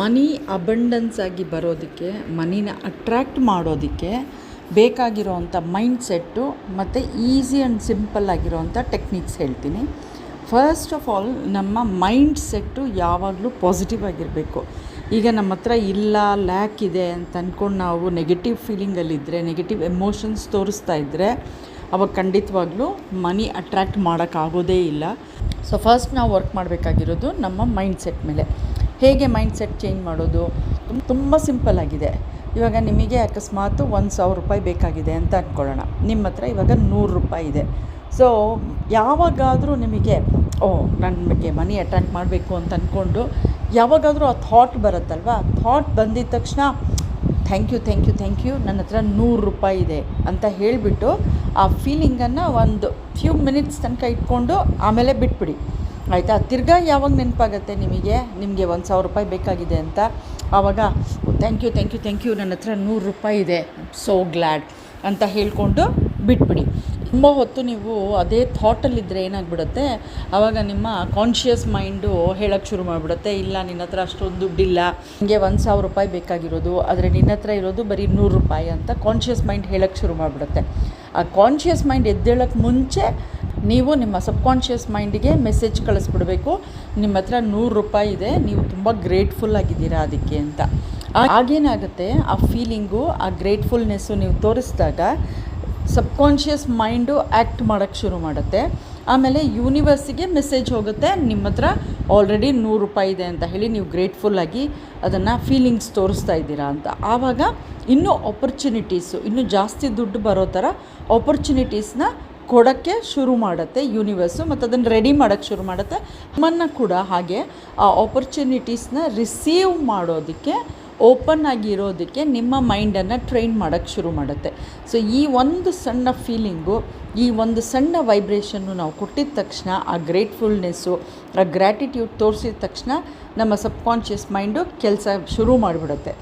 ಮನಿ abundance ಆಗಿ ಬರೋದಕ್ಕೆ, ಮನಿನ ಅಟ್ರ್ಯಾಕ್ಟ್ ಮಾಡೋದಕ್ಕೆ ಬೇಕಾಗಿರೋವಂಥ ಮೈಂಡ್ ಸೆಟ್ಟು ಮತ್ತು ಈಸಿ ಆ್ಯಂಡ್ ಸಿಂಪಲ್ ಆಗಿರೋವಂಥ ಟೆಕ್ನಿಕ್ಸ್ ಹೇಳ್ತೀನಿ. ಫಸ್ಟ್ ಆಫ್ ಆಲ್ ನಮ್ಮ ಮೈಂಡ್ ಸೆಟ್ಟು ಯಾವಾಗಲೂ ಪಾಸಿಟಿವ್ ಆಗಿರಬೇಕು. ಈಗ ನಮ್ಮ ಹತ್ರ ಇಲ್ಲ ಲ್ಯಾಕ್ ಇದೆ ಅಂತ ಅಂದ್ಕೊಂಡು ನಾವು ನೆಗೆಟಿವ್ ಫೀಲಿಂಗಲ್ಲಿದ್ದರೆ ನೆಗೆಟಿವ್ ಎಮೋಷನ್ಸ್ ತೋರಿಸ್ತಾ ಇದ್ದರೆ ಅವಾಗ ಖಂಡಿತವಾಗ್ಲೂ ಮನಿ ಅಟ್ರ್ಯಾಕ್ಟ್ ಮಾಡೋಕ್ಕಾಗೋದೇ ಇಲ್ಲ. ಸೊ ಫಸ್ಟ್ ನಾವು ವರ್ಕ್ ಮಾಡಬೇಕಾಗಿರೋದು ನಮ್ಮ ಮೈಂಡ್ ಸೆಟ್ ಮೇಲೆ. ಹೇಗೆ ಮೈಂಡ್ ಸೆಟ್ ಚೇಂಜ್ ಮಾಡೋದು? ತುಂಬ ತುಂಬ ಸಿಂಪಲ್ ಆಗಿದೆ. ಇವಾಗ ನಿಮಗೆ ಅಕಸ್ಮಾತು ಒಂದು ಸಾವಿರ ರೂಪಾಯಿ ಬೇಕಾಗಿದೆ ಅಂತ ಅಂದ್ಕೊಳ್ಳೋಣ ನಿಮ್ಮ ಹತ್ರ ಇವಾಗ ನೂರು ರೂಪಾಯಿ ಇದೆ. ಸೊ ಯಾವಾಗಾದರೂ ನಿಮಗೆ, ಓ ನನಗೆ ಮನಿ ಅಟ್ರ್ಯಾಕ್ಟ್ ಮಾಡಬೇಕು ಅಂತ ಅಂದ್ಕೊಂಡು ಯಾವಾಗಾದರೂ ಆ ಥಾಟ್ ಬರುತ್ತಲ್ವಾ? ಥಾಟ್ ಬಂದಿದ ತಕ್ಷಣ thank you thank you thank you ನನ್ನ ಹತ್ರ ನೂರು ರೂಪಾಯಿ ಇದೆ ಅಂತ ಹೇಳಿಬಿಟ್ಟು ಆ ಫೀಲಿಂಗನ್ನು ಒಂದು ಫ್ಯೂ ಮಿನಿಟ್ಸ್ ತನಕ ಇಟ್ಕೊಂಡು ಆಮೇಲೆ ಬಿಟ್ಬಿಡಿ. ಆಯಿತಾ? ತಿರ್ಗಾ ಯಾವಾಗ ನೆನಪಾಗತ್ತೆ ನಿಮಗೆ? ನಿಮಗೆ ಒಂದು ಸಾವಿರ ರೂಪಾಯಿ ಬೇಕಾಗಿದೆ ಅಂತ. ಆವಾಗ thank you thank you thank you ನನ್ನ ಹತ್ರ ನೂರು ರೂಪಾಯಿ ಇದೆ. ಸೋ ಗ್ಲ್ಯಾಡ್ ಅಂತ ಹೇಳಿಕೊಂಡು ಬಿಟ್ಬಿಡಿ. ತುಂಬ ಹೊತ್ತು ನೀವು ಅದೇ ಥಾಟಲ್ಲಿದ್ದರೆ ಏನಾಗ್ಬಿಡುತ್ತೆ? ಆವಾಗ ನಿಮ್ಮ ಕಾನ್ಷಿಯಸ್ ಮೈಂಡು ಹೇಳೋಕ್ಕೆ ಶುರು ಮಾಡಿಬಿಡುತ್ತೆ. ಇಲ್ಲ, ನಿನ್ನ ಹತ್ರ ಅಷ್ಟೊಂದು ದುಡ್ಡಿಲ್ಲ. ನಿಮಗೆ ಒಂದು ಸಾವಿರ ರೂಪಾಯಿ ಬೇಕಾಗಿರೋದು. ಆದರೆ ನಿನ್ನ ಹತ್ರ ಇರೋದು ಬರೀ ನೂರು ರೂಪಾಯಿ ಅಂತ ಕಾನ್ಷಿಯಸ್ ಮೈಂಡ್ ಹೇಳೋಕ್ಕೆ ಶುರು ಮಾಡಿಬಿಡುತ್ತೆ. ಆ ಕಾನ್ಷಿಯಸ್ ಮೈಂಡ್ ಎದ್ದೇಳೋಕ್ಕೆ ಮುಂಚೆ ನೀವು ನಿಮ್ಮ ಸಬ್ಕಾನ್ಷಿಯಸ್ ಮೈಂಡಿಗೆ ಮೆಸೇಜ್ ಕಳಿಸ್ಬಿಡಬೇಕು. ನಿಮ್ಮ ಹತ್ರ ನೂರು ರೂಪಾಯಿ ಇದೆ, ನೀವು ತುಂಬ ಗ್ರೇಟ್ಫುಲ್ ಆಗಿದ್ದೀರಾ ಅದಕ್ಕೆ ಅಂತ. ಆಗೇನಾಗುತ್ತೆ ಆ ಫೀಲಿಂಗು, ಆ ಗ್ರೇಟ್ಫುಲ್ನೆಸ್ಸು ನೀವು ತೋರಿಸಿದಾಗ ಸಬ್ಕಾನ್ಷಿಯಸ್ ಮೈಂಡು ಆ್ಯಕ್ಟ್ ಮಾಡೋಕ್ಕೆ ಶುರು ಮಾಡುತ್ತೆ. ಆಮೇಲೆ ಯೂನಿವರ್ಸಿಗೆ ಮೆಸೇಜ್ ಹೋಗುತ್ತೆ, ನಿಮ್ಮ ಹತ್ರ ಆಲ್ರೆಡಿ ನೂರು ರೂಪಾಯಿ ಇದೆ ಅಂತ ಹೇಳಿ ನೀವು ಗ್ರೇಟ್ಫುಲ್ಲಾಗಿ ಅದನ್ನು ಫೀಲಿಂಗ್ಸ್ ತೋರಿಸ್ತಾ ಇದ್ದೀರಾ ಅಂತ. ಆವಾಗ ಇನ್ನೂ ಆಪರ್ಚುನಿಟೀಸು ಇನ್ನೂ ಜಾಸ್ತಿ ದುಡ್ಡು ಬರೋ ಥರ ಆಪರ್ಚುನಿಟೀಸ್ನ ಕೊಡೋಕ್ಕೆ ಶುರು ಮಾಡುತ್ತೆ ಯೂನಿವರ್ಸು ಮತ್ತು ಅದನ್ನು ರೆಡಿ ಮಾಡೋಕ್ಕೆ ಶುರು ಮಾಡುತ್ತೆ. ನಮ್ಮನ್ನು ಕೂಡ ಹಾಗೆ, ಆ ಆಪರ್ಚುನಿಟೀಸ್ನ ರಿಸೀವ್ ಮಾಡೋದಕ್ಕೆ ಓಪನ್ ಆಗಿರೋದಕ್ಕೆ ನಿಮ್ಮ ಮೈಂಡನ್ನು ಟ್ರೈನ್ ಮಾಡೋಕ್ಕೆ ಶುರು ಮಾಡುತ್ತೆ. ಸೊ ಈ ಒಂದು ಸಣ್ಣ ಫೀಲಿಂಗು ಈ ಒಂದು ಸಣ್ಣ ವೈಬ್ರೇಷನ್ನು ನಾವು ಕೊಟ್ಟಿದ ತಕ್ಷಣ, ಆ ಗ್ರೇಟ್ಫುಲ್ನೆಸ್ಸು ಆ ಗ್ರ್ಯಾಟಿಟ್ಯೂಡ್ ತೋರಿಸಿದ ತಕ್ಷಣ ನಮ್ಮ ಸಬ್ಕಾನ್ಷಿಯಸ್ ಮೈಂಡು ಕೆಲಸ ಶುರು ಮಾಡಿಬಿಡುತ್ತೆ.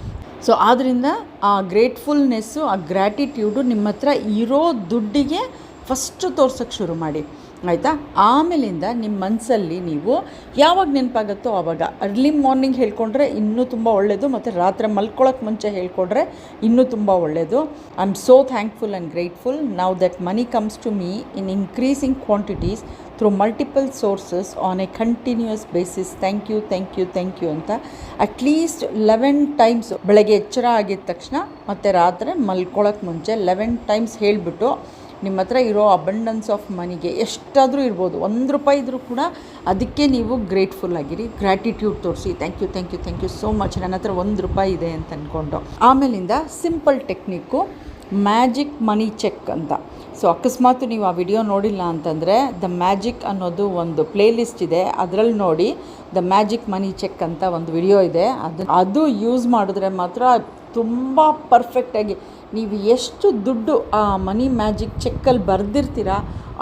ಸೊ ಆದ್ದರಿಂದ ಆ ಗ್ರೇಟ್ಫುಲ್ನೆಸ್ಸು ಆ ಗ್ರ್ಯಾಟಿಟ್ಯೂಡು ನಿಮ್ಮ ಹತ್ರ ಇರೋ ದುಡ್ಡಿಗೆ ಫಸ್ಟು ತೋರ್ಸೋಕ್ಕೆ ಶುರು ಮಾಡಿ. ಆಯಿತಾ? ಆಮೇಲಿಂದ ನಿಮ್ಮ ಮನಸ್ಸಲ್ಲಿ ನೀವು ಯಾವಾಗ ನೆನಪಾಗುತ್ತೋ ಆವಾಗ ಅರ್ಲಿ ಮಾರ್ನಿಂಗ್ ಹೇಳ್ಕೊಂಡ್ರೆ ಇನ್ನೂ ತುಂಬ ಒಳ್ಳೆಯದು ಮತ್ತು ರಾತ್ರಿ ಮಲ್ಕೊಳ್ಳೋಕೆ ಮುಂಚೆ ಹೇಳ್ಕೊಂಡ್ರೆ ಇನ್ನೂ ತುಂಬ ಒಳ್ಳೆಯದು I am so thankful and grateful now that money comes to me in increasing quantities through multiple sources on a continuous basis thank you thank you thank you ಅಂತ ಅಟ್ಲೀಸ್ಟ್ ಲೆವೆನ್ ಟೈಮ್ಸ್ ಬೆಳಗ್ಗೆ ಎಚ್ಚರ ಆಗಿದ ತಕ್ಷಣ ಮತ್ತು ರಾತ್ರಿ ಮಲ್ಕೊಳ್ಳೋಕೆ ಮುಂಚೆ eleven times ಹೇಳಿಬಿಟ್ಟು ನಿಮ್ಮ ಹತ್ರ ಇರೋ ಅಬಂಡೆನ್ಸ್ ಆಫ್ ಮನಿಗೆ ಎಷ್ಟಾದರೂ ಇರ್ಬೋದು. ಒಂದು ರೂಪಾಯಿ ಇದ್ದರೂ ಕೂಡ ಅದಕ್ಕೆ ನೀವು ಗ್ರೇಟ್ಫುಲ್ ಆಗಿರಿ. ಗ್ರ್ಯಾಟಿಟ್ಯೂಡ್ ತೋರಿಸಿ. Thank you thank you thank you so much ನನ್ನ ಹತ್ರ ಒಂದು ರೂಪಾಯಿ ಇದೆ ಅಂತ ಅಂದ್ಕೊಂಡು ಆಮೇಲಿಂದ simple technique magic money check ಅಂತ. ಸೊ ಅಕಸ್ಮಾತ್ ನೀವು ಆ ವಿಡಿಯೋ ನೋಡಿಲ್ಲ ಅಂತಂದರೆ ದ ಮ್ಯಾಜಿಕ್ ಅನ್ನೋದು ಒಂದು ಪ್ಲೇಲಿಸ್ಟ್ ಇದೆ. ಅದರಲ್ಲಿ ನೋಡಿ ದ ಮ್ಯಾಜಿಕ್ ಮನಿ ಚೆಕ್ ಅಂತ ಒಂದು ವಿಡಿಯೋ ಇದೆ. ಅದು ಅದು ಯೂಸ್ ಮಾಡಿದ್ರೆ ಮಾತ್ರ ತುಂಬ ಪರ್ಫೆಕ್ಟಾಗಿ ನೀವು ಎಷ್ಟು ದುಡ್ಡು ಆ ಮನಿ ಮ್ಯಾಜಿಕ್ ಚೆಕ್ಕಲ್ಲಿ ಬರೆದಿರ್ತೀರ,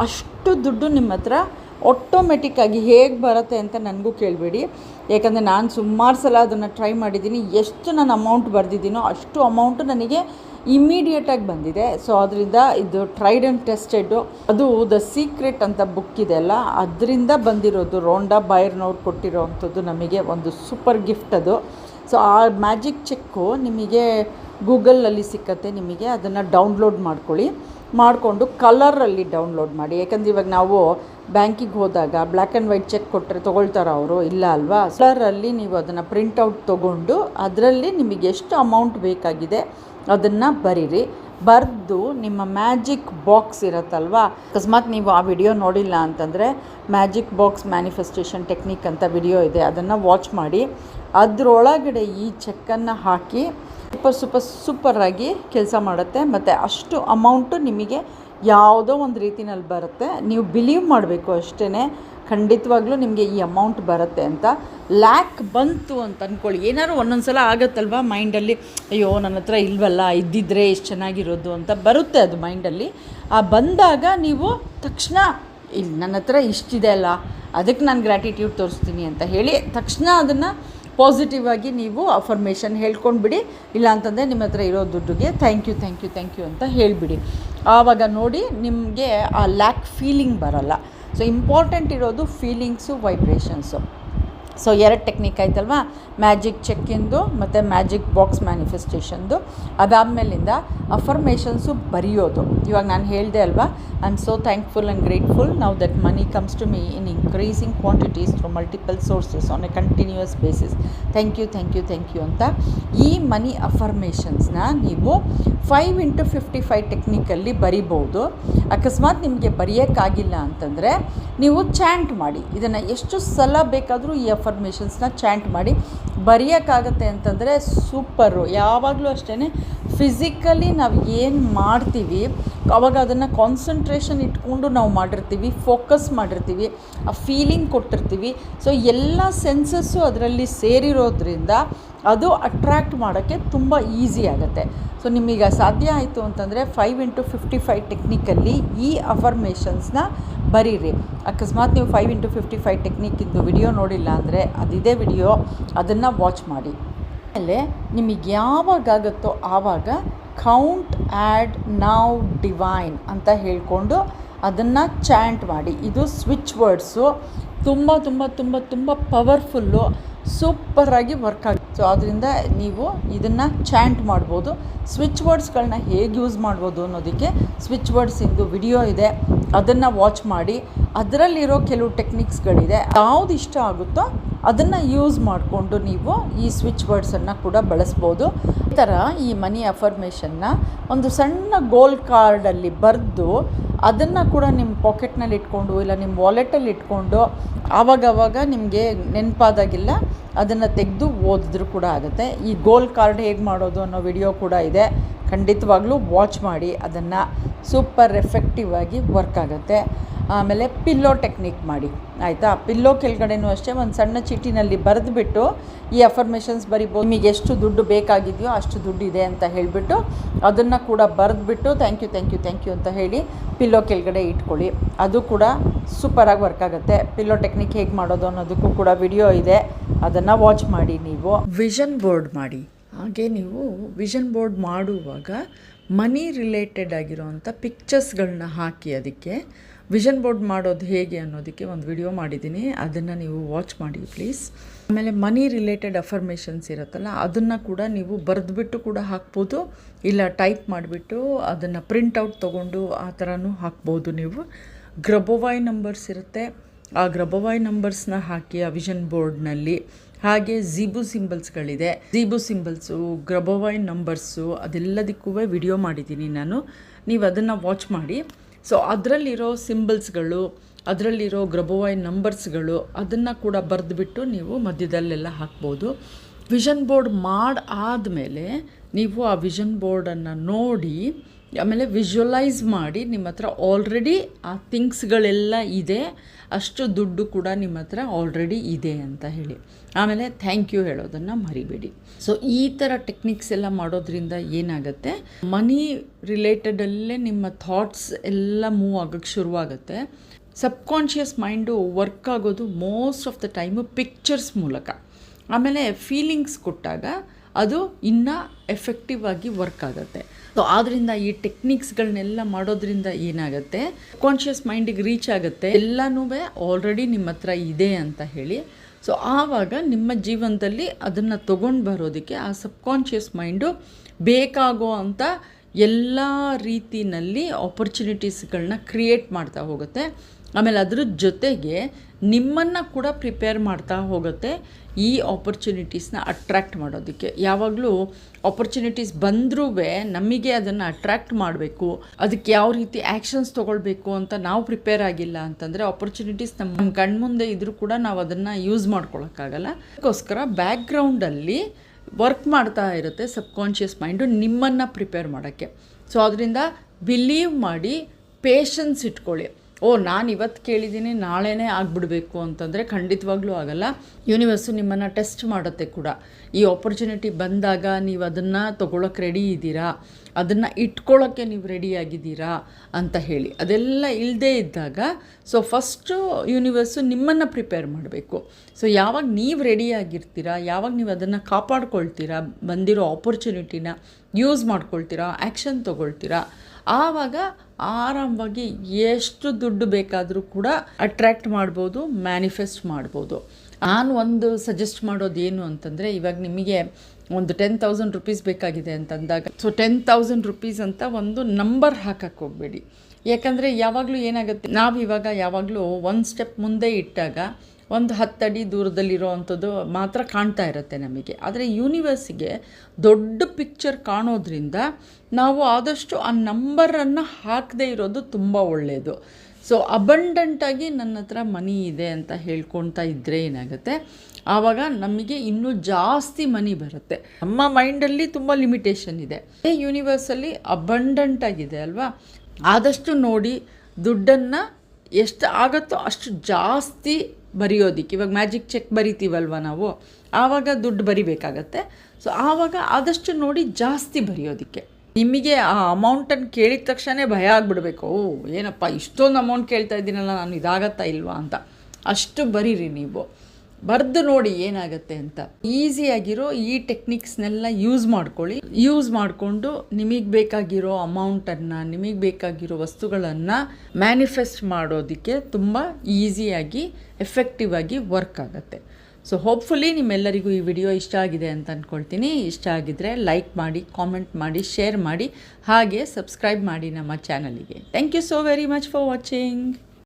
ಅಷ್ಟು ದುಡ್ಡು ನಿಮ್ಮ ಹತ್ರ ಆಟೋಮೆಟಿಕ್ಕಾಗಿ ಹೇಗೆ ಬರುತ್ತೆ ಅಂತ ನನಗೂ ಕೇಳಬೇಡಿ. ಯಾಕಂದರೆ ನಾನು ಸುಮಾರು ಸಲ ಅದನ್ನು ಟ್ರೈ ಮಾಡಿದ್ದೀನಿ, ಎಷ್ಟು ನಾನು ಅಮೌಂಟ್ ಬರೆದಿದ್ದೀನೋ ಅಷ್ಟು ಅಮೌಂಟು ನನಗೆ ಇಮಿಡಿಯೇಟಾಗಿ ಬಂದಿದೆ. ಸೊ ಅದರಿಂದ ಇದು ಟ್ರೈಡ್ ಆ್ಯಂಡ್ ಟೆಸ್ಟೆಡ್ಡು ಅದು ದ ಸೀಕ್ರೆಟ್ ಅಂತ ಬುಕ್ ಇದೆ ಅಲ್ಲ, ಅದರಿಂದ ಬಂದಿರೋದು ರೋಂಡಾ ಬಾಯರ್ನವ್ರು ಕೊಟ್ಟಿರೋ ಅಂಥದ್ದು ನಮಗೆ ಒಂದು ಸೂಪರ್ ಗಿಫ್ಟ್ ಅದು. ಸೊ ಆ ಮ್ಯಾಜಿಕ್ ಚೆಕ್ಕು ನಿಮಗೆ ಗೂಗಲಲ್ಲಿ ಸಿಕ್ಕತ್ತೆ ನಿಮಗೆ, ಅದನ್ನು ಡೌನ್ಲೋಡ್ ಮಾಡ್ಕೊಳ್ಳಿ. ಮಾಡಿಕೊಂಡು ಕಲರಲ್ಲಿ ಡೌನ್ಲೋಡ್ ಮಾಡಿ. ಯಾಕಂದರೆ ಇವಾಗ ನಾವು ಬ್ಯಾಂಕಿಗೆ ಹೋದಾಗ ಬ್ಲ್ಯಾಕ್ ಆ್ಯಂಡ್ ವೈಟ್ ಚೆಕ್ ಕೊಟ್ಟರೆ ತೊಗೊಳ್ತಾರ ಅವರು? ಇಲ್ಲ ಅಲ್ವಾ? ಕಲರಲ್ಲಿ ನೀವು ಅದನ್ನು ಪ್ರಿಂಟೌಟ್ ತೊಗೊಂಡು ಅದರಲ್ಲಿ ನಿಮಗೆ ಎಷ್ಟು ಅಮೌಂಟ್ ಬೇಕಾಗಿದೆ ಅದನ್ನು ಬರೀರಿ. ಬರೆದು ನಿಮ್ಮ ಮ್ಯಾಜಿಕ್ ಬಾಕ್ಸ್ ಇರುತ್ತಲ್ವಾ? ಅಕಸ್ಮಾತ್ ನೀವು ಆ ವಿಡಿಯೋ ನೋಡಿಲ್ಲ ಅಂತಂದರೆ ಮ್ಯಾಜಿಕ್ ಬಾಕ್ಸ್ ಮ್ಯಾನಿಫೆಸ್ಟೇಷನ್ ಟೆಕ್ನಿಕ್ ಅಂತ ವಿಡಿಯೋ ಇದೆ, ಅದನ್ನು ವಾಚ್ ಮಾಡಿ. ಅದರೊಳಗಡೆ ಈ ಚೆಕ್ಕನ್ನು ಹಾಕಿ ಸೂಪರ್ ಸೂಪರ್ ಸೂಪರಾಗಿ ಕೆಲಸ ಮಾಡುತ್ತೆ. ಮತ್ತು ಅಷ್ಟು ಅಮೌಂಟು ನಿಮಗೆ ಯಾವುದೋ ಒಂದು ರೀತಿನಲ್ಲಿ ಬರುತ್ತೆ. ನೀವು ಬಿಲೀವ್ ಮಾಡಬೇಕು ಅಷ್ಟೇ ಖಂಡಿತವಾಗ್ಲೂ ನಿಮಗೆ ಈ ಅಮೌಂಟ್ ಬರುತ್ತೆ ಅಂತ. ಲ್ಯಾಕ್ ಬಂತು ಅಂತ ಅಂದ್ಕೊಳ್ಳಿ ಏನಾದ್ರು ಒಂದೊಂದು ಸಲ ಆಗುತ್ತಲ್ವ ಮೈಂಡಲ್ಲಿ ಅಯ್ಯೋ, ನನ್ನ ಹತ್ರ ಇಲ್ವಲ್ಲ, ಇದ್ದಿದ್ರೆ ಎಷ್ಟು ಚೆನ್ನಾಗಿರೋದು ಅಂತ ಬರುತ್ತೆ ಅದು ಮೈಂಡಲ್ಲಿ ಆ ಬಂದಾಗ ನೀವು ತಕ್ಷಣ ಇಲ್ಲಿ ನನ್ನ ಹತ್ರ ಇಷ್ಟಿದೆ ಅಲ್ಲ, ಅದಕ್ಕೆ ನಾನು ಗ್ರ್ಯಾಟಿಟ್ಯೂಡ್ ತೋರಿಸ್ತೀನಿ ಅಂತ ಹೇಳಿ ತಕ್ಷಣ ಅದನ್ನು ಪಾಸಿಟಿವ್ ಆಗಿ ನೀವು ಅಫರ್ಮೇಷನ್ ಹೇಳ್ಕೊಂಡ್ಬಿಡಿ ಇಲ್ಲ ಅಂತಂದರೆ ನಿಮ್ಮ ಹತ್ರ ಇರೋ ದುಡ್ಡಿಗೆ thank you thank you thank you ಅಂತ ಹೇಳಿಬಿಡಿ. ಆವಾಗ ನೋಡಿ ನಿಮಗೆ ಆ ಲ್ಯಾಕ್ ಫೀಲಿಂಗ್ ಬರಲ್ಲ. ಸೊ ಇಂಪಾರ್ಟೆಂಟ್ ಇರೋದು ಫೀಲಿಂಗ್ಸು ವೈಬ್ರೇಷನ್ಸು ಸೊ ಎರಡು ಟೆಕ್ನಿಕ್ ಆಯ್ತಲ್ವಾ? ಮ್ಯಾಜಿಕ್ ಚೆಕ್ಕಿಂದು ಮತ್ತು ಮ್ಯಾಜಿಕ್ ಬಾಕ್ಸ್ ಮ್ಯಾನಿಫೆಸ್ಟೇಷನ್ದು ಅದಾದಮೇಲಿಂದ ಅಫರ್ಮೇಷನ್ಸು ಬರೆಯೋದು. ಇವಾಗ ನಾನು ಹೇಳಿದೆ ಅಲ್ವಾ? I am so thankful and grateful ನಾವು that money comes to me in increasing quantities through multiple sources on a continuous basis thank you thank you thank you ಅಂತ. ಈ ಮನಿ ಅಫರ್ಮೇಷನ್ಸ್ನ ನೀವು five into fifty five technically ಬರಿಬೋದು. ಅಕಸ್ಮಾತ್ ನಿಮಗೆ ಬರೆಯೋಕ್ಕಾಗಿಲ್ಲ ಅಂತಂದರೆ ನೀವು ಚಾಂಟ್ ಮಾಡಿ. ಇದನ್ನು ಎಷ್ಟು ಸಲ ಬೇಕಾದರೂ ಈ ಅಫರ್ಮೇಷನ್ಸ್ನ ಚಾಂಟ್ ಮಾಡಿ ಬರೆಯೋಕ್ಕಾಗತ್ತೆ ಅಂತಂದರೆ ಸೂಪರು. ಯಾವಾಗಲೂ ಅಷ್ಟೇ ಫಿಸಿಕಲಿ ನಾವು ಏನು ಮಾಡ್ತೀವಿ, ಅವಾಗ ಅದನ್ನು ಕಾನ್ಸಂಟ್ರೇಷನ್ ಇಟ್ಕೊಂಡು ನಾವು ಮಾಡಿರ್ತೀವಿ, ಫೋಕಸ್ ಮಾಡಿರ್ತೀವಿ, ಆ ಫೀಲಿಂಗ್ ಕೊಟ್ಟಿರ್ತೀವಿ. ಸೊ, ಎಲ್ಲ ಸೆನ್ಸಸ್ಸು ಅದರಲ್ಲಿ ಸೇರಿರೋದ್ರಿಂದ ಅದು ಅಟ್ರ್ಯಾಕ್ಟ್ ಮಾಡೋಕ್ಕೆ ತುಂಬ ಈಸಿ ಆಗುತ್ತೆ. ಸೊ ನಿಮಗೀಗ ಸಾಧ್ಯ ಆಯಿತು ಅಂತಂದರೆ five into fifty five technically ಈ ಅಫರ್ಮೇಷನ್ಸ್ನ ಬರೀರಿ. ಅಕಸ್ಮಾತ್ ನೀವು ಫೈವ್ ಇಂಟು ಫಿಫ್ಟಿ ಫೈವ್ ಟೆಕ್ನಿಕ್ಕಿಂದು ವಿಡಿಯೋ ನೋಡಿಲ್ಲ ಅಂದರೆ ಅದಿದೆ ವಿಡಿಯೋ ಅದನ್ನು ವಾಚ್ ಮಾಡಿ. ಆಮೇಲೆ ನಿಮಗೆ ಯಾವಾಗಾಗುತ್ತೋ ಆವಾಗ ಕೌಂಟ್ ಆ್ಯಡ್ ನಾವ್ ಡಿವೈನ್ ಅಂತ ಹೇಳಿಕೊಂಡು ಅದನ್ನು ಚಾಂಟ್ ಮಾಡಿ. ಇದು ಸ್ವಿಚ್ ವರ್ಡ್ಸು ತುಂಬ ತುಂಬ ತುಂಬ ತುಂಬ ಪವರ್ಫುಲ್ಲು ಸೂಪರಾಗಿ ವರ್ಕ್ ಆಗುತ್ತೆ ಸೊ ಅದರಿಂದ ನೀವು ಇದನ್ನು ಚಾಂಟ್ ಮಾಡ್ಬೋದು. ಸ್ವಿಚ್ ವರ್ಡ್ಸ್ಗಳನ್ನ ಹೇಗೆ ಯೂಸ್ ಮಾಡ್ಬೋದು ಅನ್ನೋದಕ್ಕೆ ಸ್ವಿಚ್ ವರ್ಡ್ಸಿಂದು ವಿಡಿಯೋ ಇದೆ. ಅದನ್ನು ವಾಚ್ ಮಾಡಿ. ಅದರಲ್ಲಿರೋ ಕೆಲವು ಟೆಕ್ನಿಕ್ಸ್ಗಳಿದೆ ಯಾವ್ದು ಇಷ್ಟ ಆಗುತ್ತೋ ಅದನ್ನು ಯೂಸ್ ಮಾಡಿಕೊಂಡು ನೀವು ಈ ಸ್ವಿಚ್ ವರ್ಡ್ಸನ್ನು ಕೂಡ ಬಳಸ್ಬೋದು. ಈ ಥರ ಈ ಮನಿ ಅಫರ್ಮೇಷನ್ನ ಒಂದು ಸಣ್ಣ ಗೋಲ್ ಕಾರ್ಡಲ್ಲಿ ಬರೆದು ಅದನ್ನು ಕೂಡ ನಿಮ್ಮ ಪಾಕೆಟ್ನಲ್ಲಿ ಇಟ್ಕೊಂಡು ಇಲ್ಲ ನಿಮ್ಮ ವಾಲೆಟಲ್ಲಿ ಇಟ್ಕೊಂಡು ಆವಾಗವಾಗ ನಿಮಗೆ ನೆನಪಾದಾಗಿಲ್ಲ, ಅದನ್ನು ತೆಗೆದು ಓದಿದ್ರು ಕೂಡ ಆಗುತ್ತೆ. ಈ ಗೋಲ್ ಕಾರ್ಡ್ ಹೇಗೆ ಮಾಡೋದು ಅನ್ನೋ ವಿಡಿಯೋ ಕೂಡ ಇದೆ. ಖಂಡಿತವಾಗ್ಲೂ ವಾಚ್ ಮಾಡಿ ಅದನ್ನು ಸೂಪರ್ ಎಫೆಕ್ಟಿವ್ ಆಗಿ ವರ್ಕ್ ಆಗುತ್ತೆ. ಆಮೇಲೆ ಪಿಲ್ಲೋ ಟೆಕ್ನಿಕ್ ಮಾಡಿ, ಆಯಿತಾ? ಪಿಲ್ಲೋ ಕೆಳಗಡೆನೂ ಅಷ್ಟೇ, ಒಂದು ಸಣ್ಣ ಚೀಟಿನಲ್ಲಿ ಬರೆದುಬಿಟ್ಟು ಈ ಅಫರ್ಮೇಷನ್ಸ್ ಬರಿಬೋದು. ನಿಮಗೆ ಎಷ್ಟು ದುಡ್ಡು ಬೇಕಾಗಿದೆಯೋ ಅಷ್ಟು ದುಡ್ಡು ಇದೆ ಅಂತ ಹೇಳಿಬಿಟ್ಟು ಅದನ್ನು ಕೂಡ ಬರೆದ್ಬಿಟ್ಟು thank you thank you thank you ಅಂತ ಹೇಳಿ ಪಿಲ್ಲೋ ಕೆಳಗಡೆ ಇಟ್ಕೊಳ್ಳಿ. ಅದು ಕೂಡ ಸೂಪರಾಗಿ ವರ್ಕ್ ಆಗುತ್ತೆ. ಪಿಲ್ಲೋ ಟೆಕ್ನಿಕ್ ಹೇಗೆ ಮಾಡೋದು ಅನ್ನೋದಕ್ಕೂ ಕೂಡ ವಿಡಿಯೋ ಇದೆ. ಅದನ್ನು ವಾಚ್ ಮಾಡಿ ನೀವು. ವಿಷನ್ ಬೋರ್ಡ್ ಮಾಡಿ. ಹಾಗೆ ನೀವು ವಿಷನ್ ಬೋರ್ಡ್ ಮಾಡುವಾಗ ಮನಿ ರಿಲೇಟೆಡ್ ಆಗಿರೋವಂಥ ಪಿಕ್ಚರ್ಸ್ಗಳನ್ನ ಹಾಕಿ ಅದಕ್ಕೆ ವಿಷನ್ ಬೋರ್ಡ್ ಮಾಡೋದು ಹೇಗೆ ಅನ್ನೋದಕ್ಕೆ ಒಂದು ವಿಡಿಯೋ ಮಾಡಿದ್ದೀನಿ. ಅದನ್ನು ನೀವು ವಾಚ್ ಮಾಡಿ, ಪ್ಲೀಸ್. ಆಮೇಲೆ ಮನಿ ರಿಲೇಟೆಡ್ ಅಫರ್ಮೇಷನ್ಸ್ ಇರುತ್ತಲ್ಲ, ಅದನ್ನು ಕೂಡ ನೀವು ಬರೆದ್ಬಿಟ್ಟು ಕೂಡ ಹಾಕ್ಬೋದು. ಇಲ್ಲ ಟೈಪ್ ಮಾಡಿಬಿಟ್ಟು ಅದನ್ನು ಪ್ರಿಂಟೌಟ್ ತೊಗೊಂಡು ಆ ಥರನೂ ಹಾಕ್ಬೋದು ನೀವು. ಗ್ರಬೋವಾಯ್ ನಂಬರ್ಸ್ ಇರುತ್ತೆ. ಆ ಗ್ರಬೋವಾಯ್ ನಂಬರ್ಸ್ನ ಹಾಕಿ ಆ ವಿಷನ್ ಬೋರ್ಡ್ನಲ್ಲಿ. ಹಾಗೆ ಝೀಬು ಸಿಂಬಲ್ಸ್ಗಳಿದೆ. ಝೀಬು ಸಿಂಬಲ್ಸು, ಗ್ರಬೋವಾಯ್ ನಂಬರ್ಸು ಅದೆಲ್ಲದಕ್ಕೂ ವಿಡಿಯೋ ಮಾಡಿದ್ದೀನಿ ನಾನು. ನೀವು ಅದನ್ನು ವಾಚ್ ಮಾಡಿ. ಸೊ ಅದರಲ್ಲಿರೋ ಸಿಂಬಲ್ಸ್ಗಳು ಅದರಲ್ಲಿರೋ ಗ್ರಬೋವಾಯ್ ನಂಬರ್ಸ್ಗಳು ಅದನ್ನು ಕೂಡ ಬರೆದುಬಿಟ್ಟು ನೀವು ಮಧ್ಯದಲ್ಲೆಲ್ಲ ಹಾಕ್ಬೋದು. ವಿಷನ್ ಬೋರ್ಡ್ ಮಾಡಿ ಆದಮೇಲೆ, ನೀವು ಆ ವಿಷನ್ ಬೋರ್ಡನ್ನು ನೋಡಿ ಆಮೇಲೆ ವಿಜುವಲೈಸ್ ಮಾಡಿ ನಿಮ್ಮ ಹತ್ರ ಆಲ್ರೆಡಿ ಆ ಥಿಂಗ್ಸ್ಗಳೆಲ್ಲ ಇದೆ. ಅಷ್ಟು ದುಡ್ಡು ಕೂಡ ನಿಮ್ಮ ಹತ್ರ ಆಲ್ರೆಡಿ ಇದೆ ಅಂತ ಹೇಳಿ. ಆಮೇಲೆ ಥ್ಯಾಂಕ್ ಯು ಹೇಳೋದನ್ನು ಮರಿಬೇಡಿ. ಸೊ ಈ ಥರ ಟೆಕ್ನಿಕ್ಸ್ ಎಲ್ಲ ಮಾಡೋದ್ರಿಂದ ಏನಾಗುತ್ತೆ? ಮನಿ ರಿಲೇಟೆಡಲ್ಲೇ ನಿಮ್ಮ ಥಾಟ್ಸ್ ಎಲ್ಲ ಮೂವ್ ಆಗೋಕ್ಕೆ ಶುರುವಾಗುತ್ತೆ. ಸಬ್ಕಾನ್ಷಿಯಸ್ ಮೈಂಡು ವರ್ಕ್ ಆಗೋದು most of the time pictures ಮೂಲಕ. ಆಮೇಲೆ ಫೀಲಿಂಗ್ಸ್ ಕೊಟ್ಟಾಗ ಅದು ಇನ್ನೂ ಎಫೆಕ್ಟಿವ್ ಆಗಿ ವರ್ಕ್ ಆಗುತ್ತೆ. ಸೊ ಆದ್ದರಿಂದ ಈ ಟೆಕ್ನಿಕ್ಸ್ಗಳನ್ನೆಲ್ಲ ಮಾಡೋದ್ರಿಂದ ಏನಾಗುತ್ತೆ? ಕಾನ್ಷಿಯಸ್ ಮೈಂಡಿಗೆ ರೀಚ್ ಆಗುತ್ತೆ. ಎಲ್ಲನೂ ಆಲ್ರೆಡಿ ನಿಮ್ಮ ಹತ್ರ ಇದೆ ಅಂತ ಹೇಳಿ. ಸೊ ಆವಾಗ ನಿಮ್ಮ ಜೀವನದಲ್ಲಿ ಅದನ್ನು ತೊಗೊಂಡು ಬರೋದಕ್ಕೆ ಆ ಸಬ್ಕಾನ್ಷಿಯಸ್ ಮೈಂಡು ಬೇಕಾಗೋ ಅಂತ ಎಲ್ಲ ರೀತಿನಲ್ಲಿ ಆಪರ್ಚುನಿಟೀಸ್ಗಳನ್ನ ಕ್ರಿಯೇಟ್ ಮಾಡ್ತಾ ಹೋಗುತ್ತೆ. ಆಮೇಲೆ ಅದ್ರ ಜೊತೆಗೆ ನಿಮ್ಮನ್ನು ಕೂಡ ಪ್ರಿಪೇರ್ ಮಾಡ್ತಾ ಹೋಗುತ್ತೆ ಈ ಆಪರ್ಚುನಿಟೀಸ್ನ ಅಟ್ರ್ಯಾಕ್ಟ್ ಮಾಡೋದಕ್ಕೆ. ಯಾವಾಗಲೂ ಆಪರ್ಚುನಿಟೀಸ್ ಬಂದರೂ ನಮಗೆ ಅದನ್ನು ಅಟ್ರ್ಯಾಕ್ಟ್ ಮಾಡಬೇಕು, ಅದಕ್ಕೆ ಯಾವ ರೀತಿ ಆ್ಯಕ್ಷನ್ಸ್ ತೊಗೊಳ್ಬೇಕು ಅಂತ ನಾವು ಪ್ರಿಪೇರ್ ಆಗಿಲ್ಲ ಅಂತಂದರೆ ಆಪರ್ಚುನಿಟೀಸ್ ನಮ್ಮ ಕಣ್ಮುಂದೆ ಇದ್ದರೂ ಕೂಡ ನಾವು ಅದನ್ನು ಯೂಸ್ ಮಾಡ್ಕೊಳಕ್ಕಾಗಲ್ಲ. ಅದಕ್ಕೋಸ್ಕರ ಬ್ಯಾಕ್ಗ್ರೌಂಡಲ್ಲಿ ವರ್ಕ್ ಮಾಡ್ತಾ ಇರುತ್ತೆ ಸಬ್ಕಾನ್ಷಿಯಸ್ ಮೈಂಡು ನಿಮ್ಮನ್ನು ಪ್ರಿಪೇರ್ ಮಾಡೋಕ್ಕೆ. ಸೊ ಅದರಿಂದ ಬಿಲೀವ್ ಮಾಡಿ ಪೇಷನ್ಸ್ ಇಟ್ಕೊಳ್ಳಿ. ಓ, ನಾನು ಇವತ್ತು ಕೇಳಿದ್ದೀನಿ ನಾಳೆನೇ ಆಗಿಬಿಡಬೇಕು ಅಂತಂದರೆ ಖಂಡಿತವಾಗ್ಲೂ ಆಗಲ್ಲ. ಯೂನಿವರ್ಸು ನಿಮ್ಮನ್ನು ಟೆಸ್ಟ್ ಮಾಡುತ್ತೆ ಕೂಡ. ಈ ಆಪರ್ಚುನಿಟಿ ಬಂದಾಗ ನೀವು ಅದನ್ನು ತೊಗೊಳಕ್ಕೆ ರೆಡಿ ಇದ್ದೀರಾ? ಅದನ್ನು ಇಟ್ಕೊಳ್ಳೋಕ್ಕೆ ನೀವು ರೆಡಿ ಆಗಿದ್ದೀರಾ ಅಂತ ಹೇಳಿ. ಅದೆಲ್ಲ ಇಲ್ಲದೇ ಇದ್ದಾಗ ಸೊ ಫಸ್ಟು ಯೂನಿವರ್ಸು ನಿಮ್ಮನ್ನು ಪ್ರಿಪೇರ್ ಮಾಡಬೇಕು. ಸೊ ಯಾವಾಗ ನೀವು ರೆಡಿಯಾಗಿರ್ತೀರಾ ಯಾವಾಗ ನೀವು ಅದನ್ನು ಕಾಪಾಡ್ಕೊಳ್ತೀರಾ, ಬಂದಿರೋ ಆಪರ್ಚುನಿಟಿನ ಯೂಸ್ ಮಾಡ್ಕೊಳ್ತೀರಾ ಆ್ಯಕ್ಷನ್ ತೊಗೊಳ್ತೀರಾ ಆವಾಗ ಆರಾಮವಾಗಿ ಎಷ್ಟು ದುಡ್ಡು ಬೇಕಾದರೂ ಕೂಡ ಅಟ್ರ್ಯಾಕ್ಟ್ ಮಾಡ್ಬೋದು ಮ್ಯಾನಿಫೆಸ್ಟ್ ಮಾಡ್ಬೋದು. ನಾನು ಒಂದು ಸಜೆಸ್ಟ್ ಮಾಡೋದು ಏನು ಅಂತಂದರೆ, ಇವಾಗ ನಿಮಗೆ ಒಂದು ಟೆನ್ ತೌಸಂಡ್ ರುಪೀಸ್ ಬೇಕಾಗಿದೆ ಅಂತಂದಾಗ ಸೊ ಟೆನ್ ತೌಸಂಡ್ ರುಪೀಸ್ ಅಂತ ಒಂದು ನಂಬರ್ ಹಾಕಕ್ಕೆ ಹೋಗಬೇಡಿ. ಯಾಕಂದರೆ ಯಾವಾಗಲೂ ಏನಾಗುತ್ತೆ ನಾವು ಇವಾಗ ಯಾವಾಗಲೂ ಒಂದು ಸ್ಟೆಪ್ ಮುಂದೆ ಇಟ್ಟಾಗ ಒಂದು ಹತ್ತಡಿ ದೂರದಲ್ಲಿರೋ ಅಂಥದ್ದು ಮಾತ್ರ ಕಾಣ್ತಾ ಇರುತ್ತೆ ನಮಗೆ. ಆದರೆ ಯೂನಿವರ್ಸಿಗೆ ದೊಡ್ಡ ಪಿಕ್ಚರ್ ಕಾಣೋದ್ರಿಂದ ನಾವು ಆದಷ್ಟು ಆ ನಂಬರನ್ನು ಹಾಕದೇ ಇರೋದು ತುಂಬ ಒಳ್ಳೆಯದು. ಸೊ ಅಬಂಡಂಟಾಗಿ ನನ್ನ ಹತ್ರ ಮನಿ ಇದೆ ಅಂತ ಹೇಳ್ಕೊತಾ ಇದ್ದರೆ ಏನಾಗುತ್ತೆ? ಆವಾಗ ನಮಗೆ ಇನ್ನೂ ಜಾಸ್ತಿ ಮನಿ ಬರುತ್ತೆ. ನಮ್ಮ ಮೈಂಡಲ್ಲಿ ತುಂಬ ಲಿಮಿಟೇಷನ್ ಇದೆ. ಈ ಯೂನಿವರ್ಸಲ್ಲಿ ಅಬಂಡೆಂಟ್ ಆಗಿದೆ ಅಲ್ವಾ? ಆದಷ್ಟು ನೋಡಿ ದುಡ್ಡನ್ನು ಎಷ್ಟು ಆಗುತ್ತೋ ಅಷ್ಟು ಜಾಸ್ತಿ ಬರೆಯೋದಿಕ್ಕೆ. ಇವಾಗ ಮ್ಯಾಜಿಕ್ ಚೆಕ್ ಬರಿತೀವಲ್ವ ನಾವು? ಆವಾಗ ದುಡ್ಡು ಬರಿಬೇಕಾಗತ್ತೆ. ಸೊ ಆವಾಗ ಆದಷ್ಟು ನೋಡಿ ಜಾಸ್ತಿ ಬರೆಯೋದಿಕ್ಕೆ. ನಿಮಗೆ ಆ ಅಮೌಂಟನ್ನು ಕೇಳಿದ ತಕ್ಷಣ ಭಯ ಆಗಿಬಿಡ್ಬೇಕು. ಓ, ಏನಪ್ಪ, ಇಷ್ಟೊಂದು ಅಮೌಂಟ್ ಕೇಳ್ತಾ ಇದ್ದೀನಲ್ಲ, ನಾನು ಇದಾಗತ್ತಾ ಇಲ್ವಾ ಅಂತ. ಅಷ್ಟು ಬರೀರಿ ನೀವು. ಬರೆದು ನೋಡಿ ಏನಾಗುತ್ತೆ ಅಂತ. ಈಸಿಯಾಗಿರೋ ಈ ಟೆಕ್ನಿಕ್ಸ್ನೆಲ್ಲ ಯೂಸ್ ಮಾಡ್ಕೊಳ್ಳಿ. ಯೂಸ್ ಮಾಡಿಕೊಂಡು ನಿಮಗೆ ಬೇಕಾಗಿರೋ ಅಮೌಂಟನ್ನು ನಿಮಗೆ ಬೇಕಾಗಿರೋ ವಸ್ತುಗಳನ್ನು ಮ್ಯಾನಿಫೆಸ್ಟ್ ಮಾಡೋದಕ್ಕೆ ತುಂಬ ಈಸಿಯಾಗಿ ಎಫೆಕ್ಟಿವ್ ಆಗಿ ವರ್ಕ್ ಆಗುತ್ತೆ. ಸೊ ಹೋಪ್ಫುಲಿ ನಿಮ್ಮೆಲ್ಲರಿಗೂ ಈ ವಿಡಿಯೋ ಇಷ್ಟ ಆಗಿದೆ ಅಂತ ಅಂದ್ಕೊಳ್ತೀನಿ ಇಷ್ಟ ಆಗಿದ್ರೆ ಲೈಕ್ ಮಾಡಿ ಕಾಮೆಂಟ್ ಮಾಡಿ ಶೇರ್ ಮಾಡಿ, ಹಾಗೆ ಸಬ್ಸ್ಕ್ರೈಬ್ ಮಾಡಿ ನಮ್ಮ ಚಾನಲಿಗೆ thank you so very much for watching